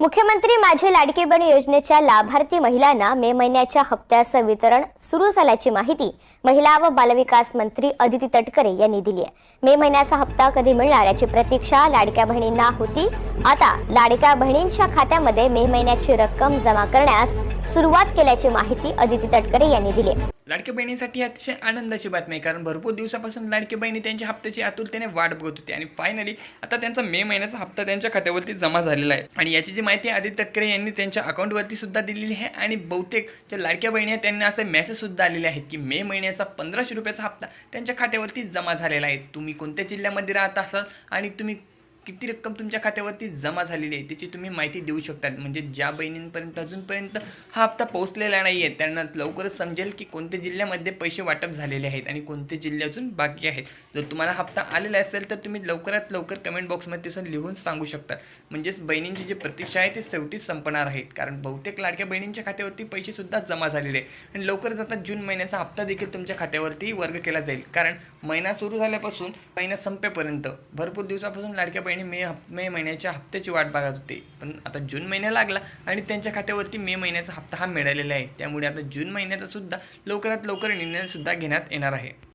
मुख्यमंत्री माझे लाडके बहीण योजनेच्या लाभार्थी महिलांना मे महिन्याच्या हप्त्याचं वितरण सुरू झाल्याची माहिती महिला व बालविकास मंत्री अदिती तटकरे यांनी दिली आहे. मे महिन्याचा हप्ता कधी मिळणार याची प्रतीक्षा लाडक्या बहिणींना होती. आता लाडक्या बहिणींच्या खात्यामध्ये मे महिन्याची रक्कम जमा करण्यास सुरुवात केल्याची माहिती अदिती तटकरे यांनी दिली आहे. लाडक्या बहिणीसाठी अतिशय आनंदाची बातमी आहे कारण भरपूर दिवसापासून लाडकी बहिणी त्यांच्या हप्त्याची आतुरतेने वाट बघत होती. आणि फायनली आता त्यांचा मे महिन्याचा हप्ता त्यांच्या खात्यावरती जमा झालेला आहे. आणि याची जी माहिती आदित्य तटकरे यांनी त्यांच्या अकाउंटवरती सुद्धा दिलेली आहे. आणि बहुतेक ज्या लाडक्या बहिणी आहेत त्यांना असे मेसेज सुद्धा आलेले आहेत की मे महिन्याचा पंधराशे रुपयाचा हप्ता त्यांच्या खात्यावरती जमा झालेला आहे. तुम्ही कोणत्या जिल्ह्यामध्ये राहत असाल आणि तुम्ही किती रक्कम तुमच्या खात्यावरती जमा झालेली आहे त्याची तुम्ही माहिती देऊ शकता म्हणजे ज्या बहिणींपर्यंत अजूनपर्यंत हा हप्ता पोहोचलेला नाही आहे त्यांना लवकरच समजेल की कोणत्या जिल्ह्यामध्ये पैसे वाटप झालेले आहेत आणि कोणते जिल्हे अजून बाकी आहेत. जर तुम्हाला हप्ता आलेला असेल तर तुम्ही लवकरात लवकर कमेंट बॉक्समध्ये तसं लिहून सांगू शकता म्हणजेच बहिणींची जी प्रतीक्षा आहे ती शेवटी संपणार आहेत. कारण बहुतेक लाडक्या बहिणींच्या खात्यावरती पैसेसुद्धा जमा झालेले आहे आणि लवकरच आता जून महिन्याचा हप्ता देखील तुमच्या खात्यावरती वर्ग केला जाईल. कारण महिना सुरू झाल्यापासून महिना संपेपर्यंत भरपूर दिवसापासून लाडक्या बहिणी मे हप मे महिन्याच्या हप्त्याची वाट बघत होते. पण आता जून महिना लागला आणि त्यांच्या खात्यावरती मे महिन्याचा हप्ता हा मिळालेला आहे. त्यामुळे आता जून महिन्याचा सुद्धा लवकरात लवकर निर्णय सुद्धा घेण्यात येणार आहे.